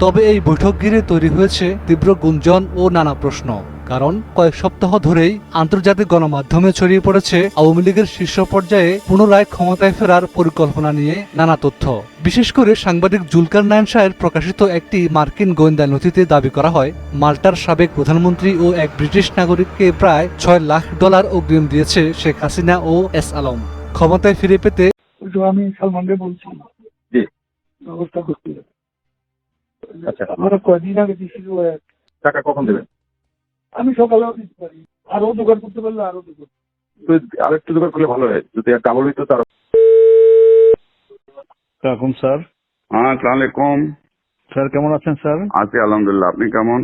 তবে এই বৈঠক ঘিরে তৈরি হয়েছে তীব্র গুঞ্জন ও নানা প্রশ্ন কারণ কয়েক সপ্তাহ ধরেই আন্তর্জাতিক গণমাধ্যমে ছড়িয়ে পড়েছে আওয়ামী লীগের শীর্ষ পর্যায়ে পুনরায় ক্ষমতায় ফেরার পরিকল্পনা নিয়ে নানা তথ্য বিশেষ করে সাংবাদিক জুলকার নায়ন শাহের প্রকাশিত একটি মার্কিন গোয়েন্দা নথিতে দাবি করা হয় মাল্টার সাবেক প্রধানমন্ত্রী ও এক ব্রিটিশ নাগরিককে প্রায় ছয় লাখ ডলার অগ্রিম দিয়েছে শেখ হাসিনা ও এস আলম ক্ষমতায় ফিরে পেতে আমি সালমানকে বলছি জি। ব্যবস্থা করতে। আচ্ছা। আমরা কয়দিন আগে দিয়েছিল টাকা কখন দেবেন আমি সকালেও দিতে পারি। আরও জোগাড় করতে পারলে আরও দোকান আরেকটু দোকান করলে ভালো হয়। যদি ডাবল হইতো তার সালাম স্যার। হ্যাঁ আসসালামু আলাইকুম। স্যার কেমন আছেন স্যার? আছি আলহামদুলিল্লাহ। আপনি কেমন?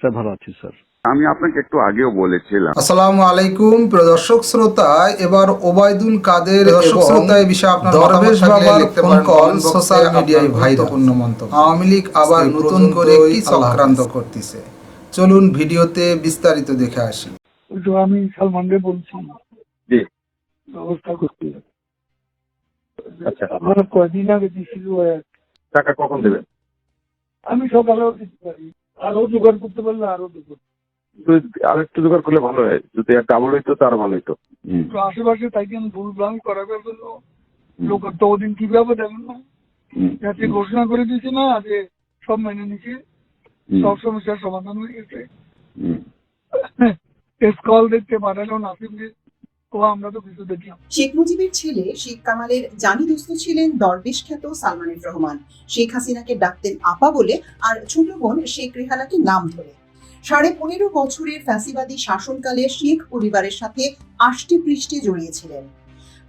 স্যার ভালো আছি স্যার। আমি আপনাকে একটু আগেও বলেছিলাম। আসসালামু আলাইকুম প্রিয় দর্শক শ্রোতা এবার ওবায়দুল কাদের দর্শক শ্রোতা এই বিষয়ে আপনার দরবেশ বাবার ফোন কল সোশ্যাল মিডিয়ায় মন্তব্য। আওয়ামী লীগ আবার নতুন করে কি চক্রান্ত করতেছে? চলুন ভিডিওতে বিস্তারিত দেখে আসি। তো আমি সালমানকে বলছি। জি। ব্যবস্থা করতে আচ্ছা। আমরা কয়দিন আগে দিয়েছিল এক। টাকা কখন দেবেন? আমি সকালেও দিতে পারি। আরও জোগাড় করতে পারলে আরও দেবো তো আরেকটু জোগাড় করলে ভালো হয়। যদি ডাবল হইতো তার ভালো হইতো। তো আশেপাশে তাই কেন ভুল ভ্রাম করাবার জন্য লোক তো ওদিন কীভাবে দেখেন না? যাতে ঘোষণা করে দিয়েছে না যে সব মেনে নিচ্ছে সব সমস্যার সমাধান হয়ে গেছে। হুম। কল দেখতে পাঠালো নাসিমকে। আমরা তো কিছু শেখ মুজিবের ছেলে শেখ কামালের জানি দোস্ত ছিলেন দরবেশ খ্যাত সালমানের রহমান। শেখ হাসিনাকে ডাকতেন আপা বলে আর ছোট বোন শেখ রেহানাকে নাম ধরে। সাড়ে পনেরো বছরের ফ্যাসিবাদী শাসনকালে শেখ পরিবারের সাথে আষ্টে পৃষ্ঠে জড়িয়েছিলেন।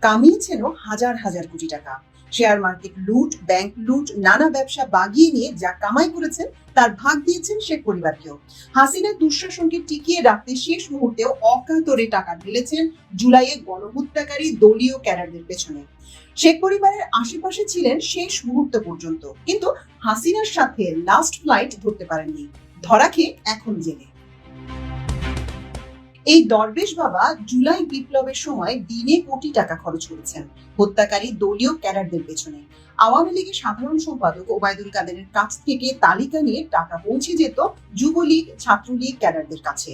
কামিয়েছেন হাজার হাজার কোটি টাকা। শেয়ার মার্কেট লুট, ব্যাংক লুট, নানা ব্যবসা বাগিয়ে নিয়ে যা কামাই করেছেন, তার ভাগ দিয়েছেন শেখ পরিবারকেও। হাসিনা দুঃশাসনকে টিকিয়ে রাখতে শেষ মুহূর্তেও অকাতরে টাকা ঢেলেছেন জুলাইয়ে গণহত্যাকারী দলীয় ক্যাডারদের পেছনে। শেখ পরিবারের আশেপাশে ছিলেন শেষ মুহূর্ত পর্যন্ত, কিন্তু হাসিনার সাথে লাস্ট ফ্লাইট ধরতে পারেননি। ধরা খেয়ে এখন জেলে। এই দরবেশ বাবা জুলাই বিপ্লবের সময় দিনে কোটি টাকা খরচ করেছেন। হত্যাকারী দলীয় ক্যাডারদের পেছনে। আওয়ামী লীগের সাধারণ সম্পাদক ওবায়দুল কাদেরের কাছ থেকে তালিকা নিয়ে টাকা পৌঁছে যেত যুবলীগ, ছাত্রলীগ ক্যাডারদের কাছে।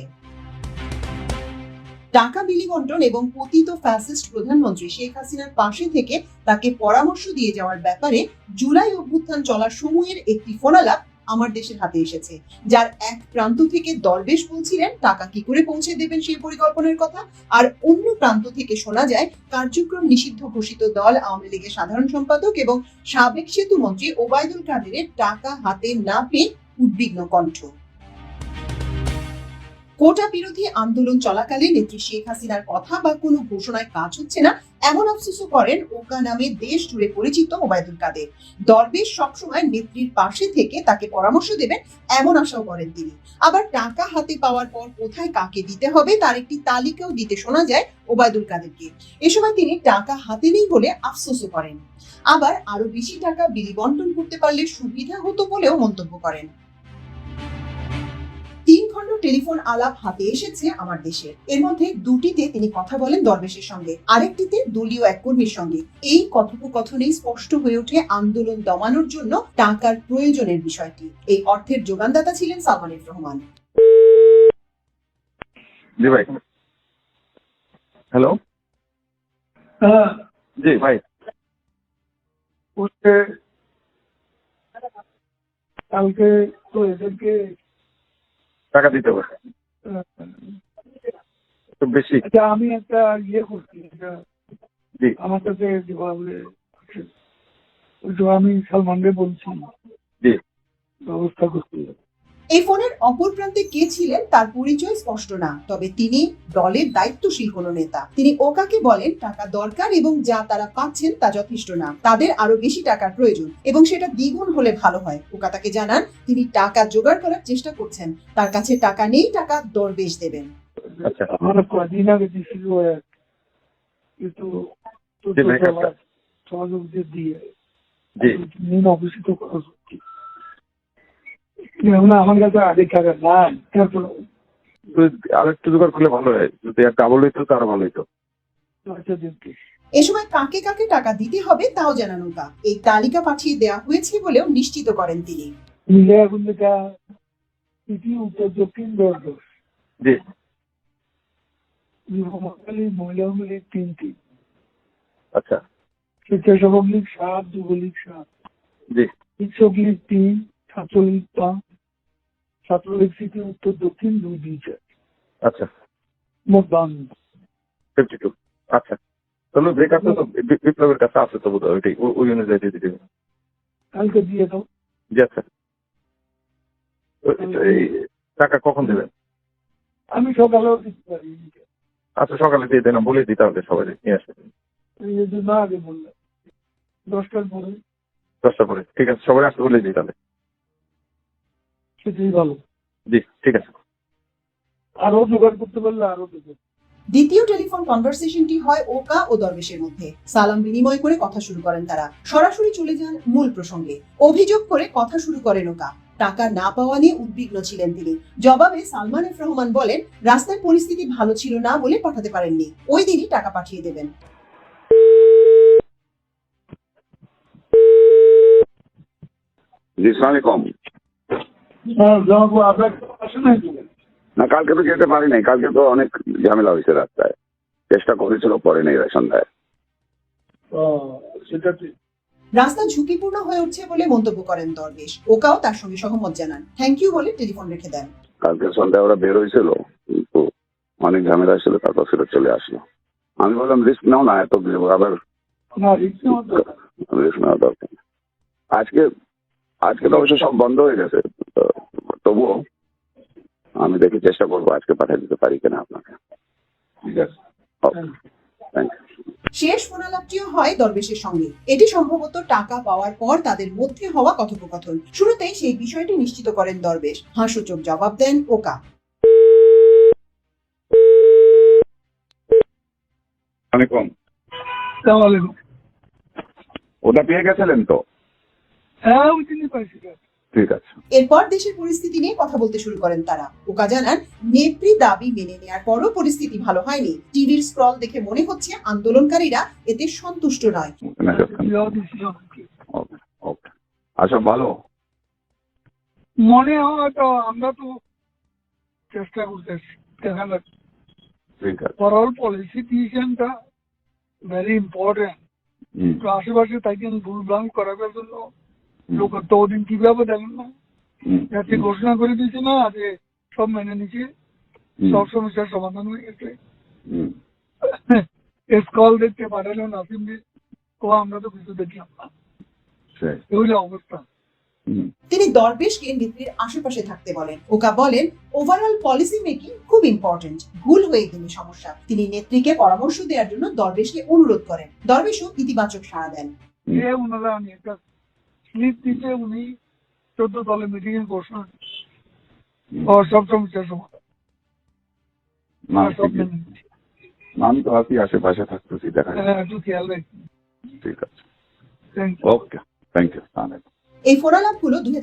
টাকা বিলি বন্টন এবং পতিত ফ্যাসিস্ট প্রধানমন্ত্রী শেখ হাসিনার পাশে থেকে তাকে পরামর্শ দিয়ে যাওয়ার ব্যাপারে জুলাই অভ্যুত্থান চলার সময়ের একটি ফোনালাপ আমার দেশের হাতে এসেছে। যার এক প্রান্ত থেকে দরবেশ বলছিলেন, টাকা কি করে পৌঁছে দেবেন সেই পরিকল্পনার কথা? আর অন্য প্রান্ত থেকে শোনা যায়, কার্যক্রম নিষিদ্ধ ঘোষিত দল আওয়ামী লীগের সাধারণ সম্পাদক এবং সাবেক সেতু মন্ত্রী ওবায়দুল কাদেরের টাকা হাতে না পেয়ে উদ্বিগ্ন কণ্ঠ। কোটা বিরোধী আন্দোলন চলাকালে নেত্রী শেখ হাসিনার কথা বা কোনো ঘোষণায় কাজ হচ্ছে না, এমন আফসোসও করেন ওকা নামে দেশ জুড়ে পরিচিত ওবায়দুল কাদের। দরবেশ সবসময় নেত্রীর পাশে থেকে তাকে পরামর্শ দেবেন, এমন আশাও করেন তিনি। আবার টাকা হাতে পাওয়ার পর কোথায় কাকে দিতে হবে তার একটি তালিকাও দিতে শোনা যায় ওবায়দুল কাদেরকে। এ সময় তিনি টাকা হাতে নেই বলে আফসোসও করেন। আবার আরও বেশি টাকা বিলি বন্টন করতে পারলে সুবিধা হতো বলেও মন্তব্য করেন। তিন খণ্ড টেলিফোন আলাপ হাতে এসেছে আমার দেশের এর মধ্যে দুটিতে তিনি কথা বলেন দরবেশের সঙ্গে আরেকটিতে দলীয় এক কর্মীর সঙ্গে। এই কথোপকথনেই স্পষ্ট হয়ে ওঠে আন্দোলন দমানোর জন্য টাকার প্রয়োজনের বিষয়টি। এই অর্থের যোগানদাতা ছিলেন সালমানের রহমান। জি ভাই। হ্যালো? হ্যাঁ। জি ভাই। কালকে তো এদেরকে টাকা দিতে হবে। একটু বেশি। আচ্ছা আমি একটা ইয়ে করছি জি। আমার কাছে আমি সালমানকে বলছি। জি। ব্যবস্থা করতে হবে। এই ফোনের অপর প্রান্তে কে ছিলেন তার পরিচয় স্পষ্ট না তবে তিনি দলের দায়িত্বশীল কোন নেতা। তিনি ওকাকে বলেন টাকা দরকার এবং যা তারা পাচ্ছেন তা যথেষ্ট না। তাদের আরও বেশি টাকার প্রয়োজন এবং সেটা দ্বিগুণ হলে ভালো হয়। ওকা তাকে জানান তিনি টাকা জোগাড় করার চেষ্টা করছেন। তার কাছে টাকা নেই টাকা দরবেশ দেবেন। আচ্ছা। আমরা কয়দিন আগে দিয়েছিল এক কিন্তু দিয়ে। জি। অফিসে তো আমার কাছে আগে টাকা নাই তারপর তো আরেকটু জোগাড় করলে ভালো হয় যদি ডাবল হইতো তার ভালো হইতো। এ সময় কাকে কাকে টাকা দিতে হবে তাও জানান ওকা এই তালিকা পাঠিয়ে দেওয়া হয়েছে বলেও নিশ্চিত করেন তিনি। উত্তর দক্ষিণ জি। মহিলা লীগ তিনটি। আচ্ছা। স্বেচ্ছাসেবক লীগ সাত যুবলীগ সাত। জি। শিক্ষক লীগ তিন ছাত্রলীগ পাঁচ। ছাত্রলীগ সিটি উত্তর দক্ষিণ দুই চার আচ্ছা। মোট বান্ন ফিফটি টু আচ্ছা। তাহলে ব্রেক তো বিপ্লবের কাছে আছে তো বোধ হয় ওইটাই ওই অনুযায়ী দিয়ে দিতে। কালকে দিয়ে দাও। জি আচ্ছা। টাকা কখন দেবেন? আমি সকালেও দিতে পারি। আচ্ছা সকালে দিয়ে দেন বলে দিই তাহলে সবাই নিয়ে আসবে। জন্য আগে বললাম। দশটার পরে। দশটা পরে। ঠিক আছে সবাই আসতে বলে দিই তাহলে। সেটাই ভালো। জি ঠিক আছে। আরও জোগাড় করতে পারলে আরও দেবো দ্বিতীয় টেলিফোন কনভারসেশনটি হয় ওকা ও দরবেশের মধ্যে। সালাম বিনিময় করে কথা শুরু করেন তারা। সরাসরি চলে যান মূল প্রসঙ্গে। অভিযোগ করে কথা শুরু করেন ওকা। টাকা না পাওয়া নিয়ে উদ্বিগ্ন ছিলেন তিনি। জবাবে সালমান এফ রহমান বলেন রাস্তার পরিস্থিতি ভালো ছিল না বলে পাঠাতে পারেননি। ওই দিনই টাকা পাঠিয়ে দেবেন। জি সালামালাইকুম হ্যাঁ জনাব আপনার আসে নাই তো? না কালকে তো যেতে পারি নাই কালকে তো অনেক ঝামেলা হয়েছে রাস্তায়। চেষ্টা করেছিল পরে নেই সন্ধ্যায় রাস্তা ঝুঁকিপূর্ণ হয়ে উঠছে বলে মন্তব্য করেন দরবেশ। ওকাও তার সঙ্গে সহমত জানান। থ্যাংক ইউ বলে টেলিফোন রেখে দেন। কালকে সন্ধ্যায় ওরা বের হয়েছিল কিন্তু অনেক ঝামেলা ছিল তারপর ফেরত চলে আসলো। আমি বললাম রিস্ক নাও না এত আবার। রিস্ক নেওয়া দরকার। আজকে আজকে তো অবশ্য সব বন্ধ হয়ে গেছে তবুও আমি দেখি চেষ্টা করব আজকে পাঠিয়ে দিতে পারি কিনা আপনাকে। ঠিক আছে। থ্যাংক ইউ শেষ ফোনালাপটিও হয় দরবেশের সঙ্গে। এটি সম্ভবত টাকা পাওয়ার পর তাদের মধ্যে হওয়া কথোপকথন। শুরুতেই সেই বিষয়টি নিশ্চিত করেন দরবেশ। হাস্যচোখ জবাব দেন ওকা। ওটা পেয়ে গেছিলেন তো হ্যাঁ ওই দিনই পাইছি ঠিক আছে। এরপর দেশের পরিস্থিতি নিয়ে কথা বলতে শুরু করেন তারা। ওকা জানান নেত্রী দাবি মেনে নেয়ার পরও পরিস্থিতি ভালো হয়নি। টিভির স্ক্রল দেখে মনে হচ্ছে আন্দোলনকারীরা এতে সন্তুষ্ট নয়। আচ্ছা ভালো? মনে হয় তো আমরা তো চেষ্টা করতেছি দেখা যাচ্ছে ঠিক আছে। ওভারঅল পলিসি ডিসিশনটা ভেরি ইম্পর্টেন্ট আশেপাশে তাকে ভুল ভ্রাম করাবার জন্য লোক তো ওদিন কীভাবে দেখেন না? যাতে ঘোষণা করে দিয়েছে না যে সব মেনে নিচ্ছে সব সমস্যার সমাধান হয়ে গেছে। হুম, স্কল দেখতে পাঠালো নাসিম ও আমরা তো কিছু দেখলাম না। হলো অবস্থা। তিনি দরবেশকে নেত্রীর আশেপাশে থাকতে বলেন। ওকা বলেন ওভারঅল পলিসি মেকিং খুব ইম্পর্টেন্ট ভুল হয়ে গেলে সমস্যা। তিনি নেত্রীকে পরামর্শ দেওয়ার জন্য দরবেশকে অনুরোধ করেন। দরবেশও ইতিবাচক সাড়া দেন এ ওনারা আমি একটা স্লিপ দিতে উনি চোদ্দ দলে মিটিং এ ঘোষণা সব সমস্যার সমাধান। আমি তো আছি আশেপাশে থাকতেছি দেখা হ্যাঁ একটু খেয়াল রাখি ঠিক আছে। ওকে থ্যাংক ইউ সালামালাইকুম এই ফোরালাপগুলো দুই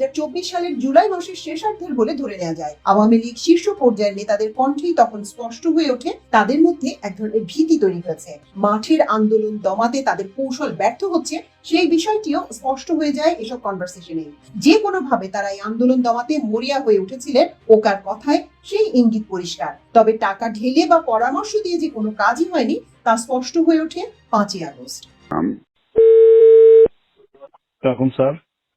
সালের জুলাই মাসের শেষার্ধের বলে ধরে নেওয়া যায়। আওয়ামী লীগ শীর্ষ পর্যায়ের নেতাদের কণ্ঠেই তখন স্পষ্ট হয়ে ওঠে, তাদের মধ্যে এক ধরনের ভীতি তৈরি হয়েছে। মাঠের আন্দোলন দমাতে তাদের কৌশল ব্যর্থ হচ্ছে, সেই বিষয়টিও স্পষ্ট হয়ে যায় এসব কনভারসেশনে যে কোনো ভাবে তারা এই আন্দোলন দমাতে মরিয়া হয়ে উঠেছিলেন ওকার কথায় সেই ইঙ্গিত পরিষ্কার। তবে টাকা ঢেলে বা পরামর্শ দিয়ে যে কোনো কাজই হয়নি, তা স্পষ্ট হয়ে ওঠে পাঁচই August. Sir.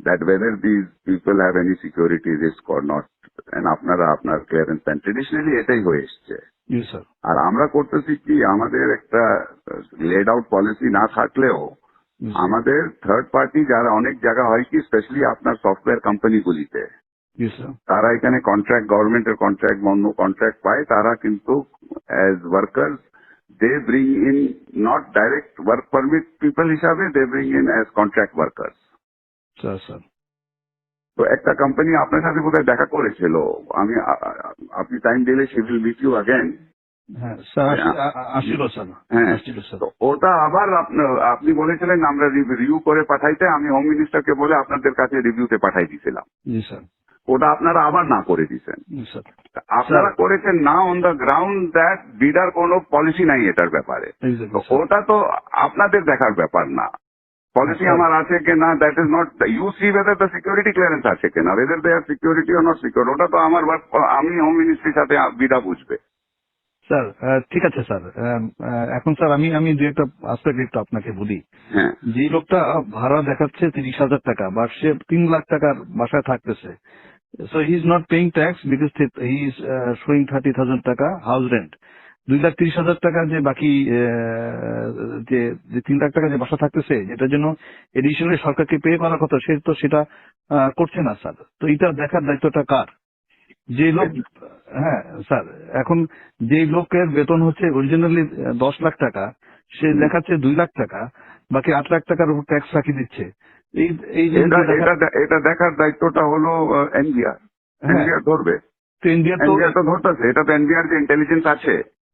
that whether these people have any security risk or not and আপনারা আপনার ক্লিয়ারেন্স দেন ট্রেডিশনালি এটাই হয়ে এসছে জি স্যার আর আমরা করতেছি কি আমাদের একটা লেড আউট পলিসি না থাকলেও জি স্যার। আমাদের থার্ড পার্টি যারা অনেক জায়গা হয় কি স্পেশালি আপনার সফটওয়্যার কোম্পানিগুলিতে জি স্যার তারা এখানে কন্ট্রাক্ট গভর্নমেন্টের কন্ট্রাক্ট অন্য কন্ট্রাক্ট পায় তারা কিন্তু as worker they bring in not direct work permit people হিসাবে they bring in as contract worker sir sir তো একটা কোম্পানি আপনার সাথে বোধহয় দেখা করেছিল। আমি আপনি টাইম দিলে see will meet you again sir আস- আ- আ- আসছিল স্যার আসছিল স্যার তো ওটা আবার আপনি- বলেছিলেন আমরা রিভিউ করে পাঠাইতে। আমি হোম মিনিস্টারকে বলে আপনাদের কাছে রিভিউতে পাঠাই দিয়েছিলাম ওটা আপনারা আবার না করে দিয়েছেন আপনারা করেছেন না অন দ্য গ্রাউন্ড দ্যাট বিডার কোনো পলিসি নাই এটার ব্যাপারে. ওটা তো আপনাদের দেখার ব্যাপার না। পলিসি। আমার আছে কি না that is not you see whether the security clearance আছে কিনা whether they are security not secure ওটা তো আমার work- আমি হোম মিনিস্ট্রির সাথে বিডা বুঝবে। স্যার ঠিক আছে স্যার এখন স্যার আমি আমি দু একটা আসপেক্ট একটু আপনাকে বলি। হ্যাঁ। যে লোকটা ভাড়া দেখাচ্ছে তিরিশ হাজার টাকা বা সে তিন লাখ টাকার বাসায় থাকতেছে। So he is not paying tax because he is showing thirty thousand টাকা হাউস রেন্ট দুই লাখ তিরিশ হাজার টাকা যে বাকি যে তিন লাখ টাকা যে বাসা থাকতেছে যেটার জন্য এডিশনালি সরকারকে পে করার কথা সে তো সেটা করছে না স্যার। তো এটা দেখার দায়িত্বটা কার? যে লোক হ্যাঁ স্যার এখন যে লোকের বেতন হচ্ছে অরিজিনালি দশ লাখ টাকা সে দেখাচ্ছে দুই লাখ টাকা বাকি আট লাখ টাকার উপর ট্যাক্স ফাঁকি দিচ্ছে। এই এই যে এটা দেখার দায়িত্বটা হলো এনবিআর। হ্যাঁ, এনবিআর ধরবে। তো এনবিআর তো ধরতেছে এটা তো এনবিআর যে ইন্টেলিজেন্স আছে।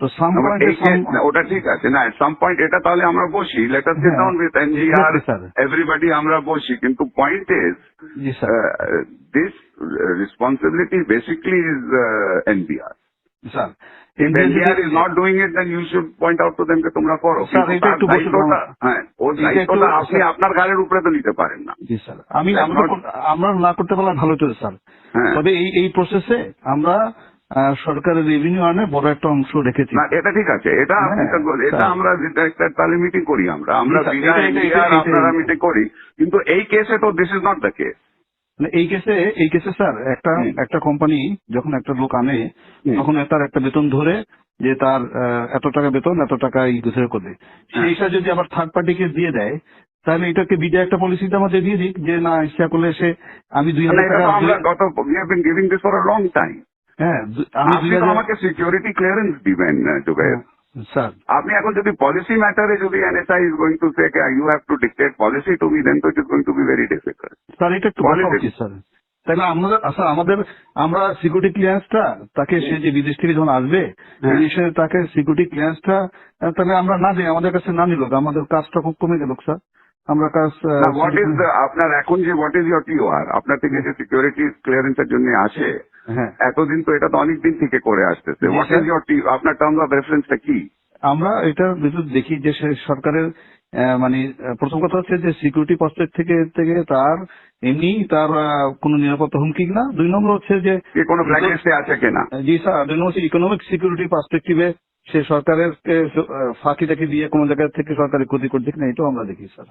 তো সাম ওটা ঠিক আছে। না সাম পয়েন্ট এটা তাহলে আমরা বসি। Let us sit down with NGR everybody আমরা বসি। কিন্তু point is this responsibility basically is NBR sir তোমরা করো। হ্যাঁ আপনি আপনার গাড়ির উপরে তো নিতে পারেন না জি স্যার আমি আমরা না করতে পারলে ভালো হতো স্যার তবে এই এই প্রসেসে আমরা সরকারের রেভিনিউ আনে বড় একটা অংশ রেখেছি। না এটা ঠিক আছে। এটা হ্যাঁ, এটা আমরা যেটা একটা তাহলে মিটিং করি আমরা। আমরা আপনারা মিটিং করি। কিন্তু এই কেসে তো this is not the case মানে এই কেসে এই কেসে স্যার একটা একটা কোম্পানি যখন একটা লোক আনে। তখন তার একটা বেতন ধরে যে তার এত টাকা বেতন এত টাকা এই গুছাই করবে হ্যাঁ। সেইটা যদি আবার থার্ড পার্টিকে দিয়ে দেয় তাহলে এটাকে বিডে একটা পলিসিতে আমাদের দিয়ে দিক যে না ইচ্ছা করলে সে আমি দুই হাজার টাকা গত we have been giving this for a long time হ্যাঁ আপনি তো আমাকে সিকিউরিটি ক্লিয়ারেন্স দিবেন জুবের স্যার। আপনি এখন যদি পলিসি ম্যাটারে যদি NSI is going to say you have to dictate policy to me then তো it is going to be very difficult sir এটা একটু বলা উচিত স্যার? তাহলে আমাদের আচ্ছা আমাদের আমরা সিকিউরিটি ক্লিয়ারেন্সটা তাকে সে যে বিদেশ থেকে যখন আসবে হ্যাঁ। বিদেশে তাকে সিকিউরিটি ক্লিয়ারেন্সটা তাহলে আমরা না দিই আমাদের কাছে না নিল আমাদের কাজটা খুব কমে গেল স্যার। আমরা কাজ হোয়াট ইজ আপনার এখন যে হোয়াট ইজ ইয়োর টিওআর আপনার থেকে যে সিকিউরিটি ক্লিয়ারেন্সের জন্য আসে হ্যাঁ এতদিন তো এটা তো অনেক দিন থেকে করে আসতেছে। হোয়াট। ইজ ইয়োর আপনার টার্মস অফ রেফারেন্সটা কি? আমরা এটা বিদ্যুৎ দেখি যে সরকারের মানে প্রথম কথা হচ্ছে যে সিকিউরিটি পার্সপেক্ট থেকে থেকে তার এমনি তার কোনো নিরাপত্তা হুমকি না দুই নম্বর হচ্ছে যে কোনো ব্ল্যাকলিস্টে আছে কিনা? জি স্যার। দুই নম্বর হচ্ছে ইকোনমিক সিকিউরিটি পার্সপেক্টিভে সে সরকারের কে, ফাঁকি টাকি দিয়ে কোনো জায়গা থেকে সরকারের ক্ষতি করছে কিনা এটাও আমরা দেখি স্যার।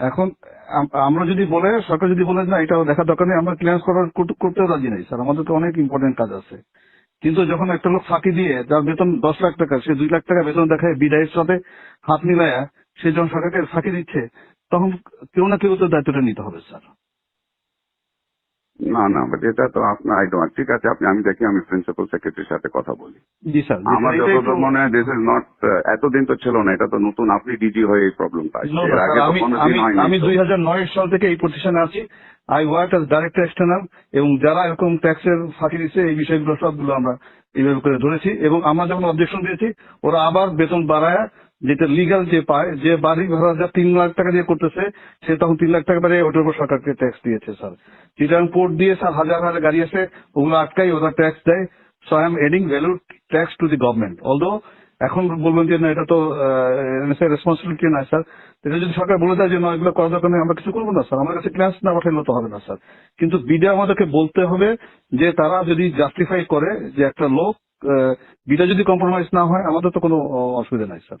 এখন আমরা যদি বলে, সরকার যদি বলে না এটা দেখার দরকার নেই, আমরা ক্লিয়ারেন্স করার করতেও রাজি নাই, স্যার। আমাদের তো অনেক ইম্পর্টেন্ট কাজ আছে। কিন্তু যখন একটা লোক ফাঁকি দিয়ে, যার বেতন দশ লাখ টাকা, সে দুই লাখ টাকা বেতন দেখায় বিদায়ের সাথে হাত মিলায়া, সে যখন সরকারকে ফাঁকি দিচ্ছে, তখন কেউ না কেউ তো দায়িত্বটা নিতে হবে, স্যার। না না বাট এটা তো আপনার আই ডোন্ট ঠিক আছে আপনি আমি দেখি আমি প্রিন্সিপাল সেক্রেটারির সাথে কথা বলি। জি স্যার আমার যতদূর মনে হয় দিস ইজ নট এতদিন তো ছিল না এটা তো নতুন আপনি ডিজি হয়ে এই প্রবলেমটা আসছে। এর আগে তো আমি কোনোদিন আমি হয়নি আমি তো। দুই হাজার নয় সাল থেকে এই প্রতিষ্ঠানে আছি। I work as director external এবং যারা এরকম ট্যাক্সের ফাঁকি দিচ্ছে এই বিষয়গুলো সবগুলো আমরা এইভাবে করে ধরেছি এবং আমরা যখন অবজেকশন দিয়েছি ওরা আবার বেতন বাড়ায় যেটা লিগাল যে পায় যে বাড়ি ভাড়া যা তিন লাখ টাকা দিয়ে করতেছে, সে তখন তিন লাখ টাকা বাড়িয়ে ওটার উপর সরকারকে ট্যাক্স দিয়েছে স্যার চিটাং পোর্ট দিয়ে স্যার হাজার হাজার গাড়ি আছে, ওগুলো আটকাই ওরা ট্যাক্স দেয় so I am adding value tax to the government although এখন বলবেন যে না, এটা তো রেসপন্সিবিলিটি না স্যার এটা যদি সরকার বলে দেয় যে না, এগুলো করার দরকার নেই, আমরা কিছু করব না স্যার আমার কাছে ক্লাস না পাঠাইলে তো হবে না স্যার কিন্তু বিডা আমাদেরকে বলতে হবে যে তারা যদি জাস্টিফাই করে যে একটা লোক বিডা যদি কম্প্রোমাইজ না হয়, আমাদের তো কোনো অসুবিধা নাই স্যার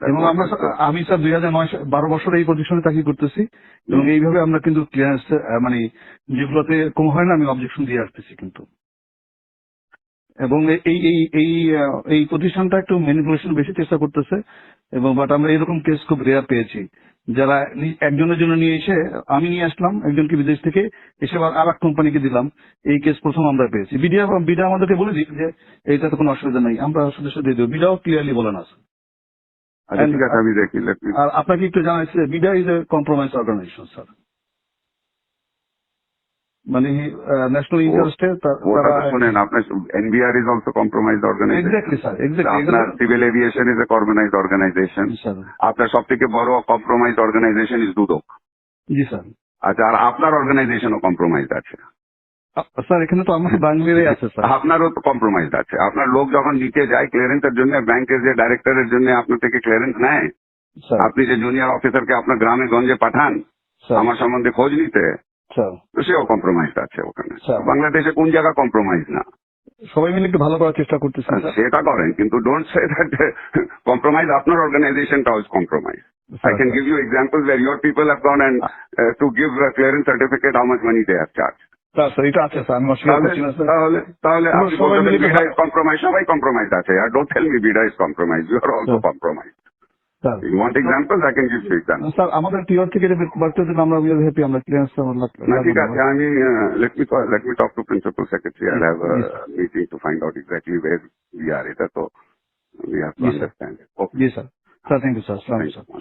এবং আমরা আমি স্যার দুই হাজার নয় বারো বছর এই প্রতিষ্ঠানে চাকরি করতেছি এবং এইভাবে আমরা কিন্তু ক্লিয়ারেন্স মানে যেগুলোতে কম হয় না আমি অবজেকশন দিয়ে আসতেছি কিন্তু। এবং এই এই এই এই প্রতিষ্ঠানটা একটু ম্যানিপুলেশন বেশি চেষ্টা করতেছে এবং বাট আমরা এরকম কেস খুব রেয়ার পেয়েছি। যারা একজনের জন্য নিয়ে এসে আমি নিয়ে আসলাম একজনকে বিদেশ থেকে এসে আবার আর এক কোম্পানিকে দিলাম। এই কেস প্রথম আমরা পেয়েছি। বিডিআ বিডা আমাদেরকে বলে দিই যে এইটাতে কোনো অসুবিধা নেই আমরা সদস্য দিয়ে দেবো। বিডাও ক্লিয়ারলি বলে না আচ্ছা ঠিক আছে আমি দেখি আর আপনাকে একটু জানাচ্ছি BIDA is a compromise organization sir মানে ন্যাশনাল ইন্টারেস্টে শোনেন আপনার NBR is also compromise organization exactly sir আপনার civil aviation is a compromise organization আপনার সব থেকে বড় কম্প্রোমাইজ অর্গানাইজেশন ইজ দুদক জি স্যার আচ্ছা আর আপনার অর্গানাইজেশনও কম্প্রোমাইজ আছে। স্যার এখানে তো আমার বাংলাদেশে আছে স্যার আপনারও তো কম্প্রোমাইজ আছে। আপনার লোক যখন নিচে যায় ক্লিয়ারেন্সের জন্য ব্যাংকের যে ডাইরেক্টরের জন্য আপনার থেকে ক্লিয়ারেন্স নেয় স্যার আপনি যে জুনিয়র অফিসারকে আপনার গ্রামে গঞ্জে পাঠান স্যার আমার সম্বন্ধে খোঁজ নিতে স্যার তো সেও কম্প্রোমাইজ আছে ওখানে। স্যার। বাংলাদেশে কোন জায়গা কম্প্রোমাইজ না? সবাই মিলে একটু ভালো করার চেষ্টা করতেছি স্যার সেটা করেন কিন্তু ডোন্ট সে দ্যাট কম্প্রোমাইজ আপনার অর্গানাইজেশনটাও is compromise I can give you examples where your people have gone and uh, to give a clearance certificate how much money they have charged. Sir sir এটা আছে sir আমি অস্বীকার তাহলে করছি না sir. তাহলে তাহলে আমরা আপনি সবাই বলবেন মিলে বিডা ইজ কম্প্রোমাইজ সবাই কম্প্রোমাইজ আছে। আর don't tell me BIDA is compromise you are also Sure. Compromise sir. You want examples I can give you example sir আমাদের টিওর থেকে বাড়তে দিলে আমরা উই আর হ্যাপি আমরা ক্লিয়ারেন্স না ঠিক আছে আমি let me let me talk to principal secretary I have Yes. Meeting to find out exactly where we are এটা তো we have to understand okay G sir sir thank you sir thank sir you